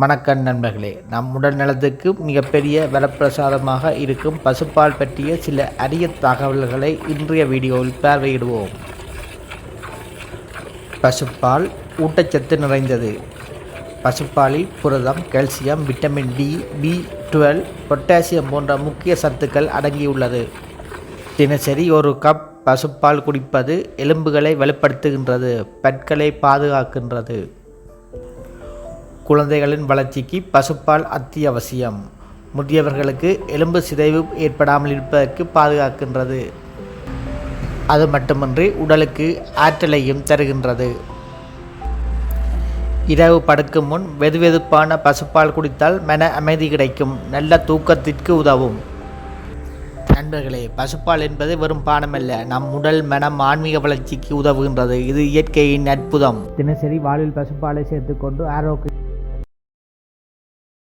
வணக்கம் நண்பர்களே. நம் உடல் நலத்துக்கு மிகப்பெரிய வரப்பிரசாதமாக இருக்கும் பசுப்பால் பற்றிய சில அரிய தகவல்களை இன்றைய வீடியோவில் பார்வையிடுவோம். பசுப்பால் ஊட்டச்சத்து நிறைந்தது. பசுப்பாலில் புரதம் calcium vitamin D B twelve potassium போன்ற முக்கிய சத்துக்கள் அடங்கியுள்ளது. தினசரி ஒரு கப் பசுப்பால் குடிப்பது எலும்புகளை வலுப்படுத்துகின்றது பற்களை பாதுகாக்கின்றது. குழந்தைகளின் வளர்ச்சிக்கு பசுப்பால் அத்தியாவசியம். முதியவர்களுக்கு எலும்பு சிதைவு ஏற்படாமல் இருப்பதற்கு பாதுகாக்கின்றது. அது மட்டுமின்றி உடலுக்கு ஆற்றலையும் தருகின்றது. இரவு படுக்கும் முன் வெதுவெதுப்பான பசுப்பால் குடித்தால் மன அமைதி கிடைக்கும். நல்ல தூக்கத்திற்கு உதவும். நண்பர்களே பசுப்பால் என்பது வெறும் பானமல்ல. நம் உடல் மனம் ஆன்மீக வளர்ச்சிக்கு உதவுகின்றது. இது இயற்கையின் அற்புதம். தினசரி வாழ்வில் பசுப்பாலை சேர்த்துக்கொண்டு ஆரோக்கிய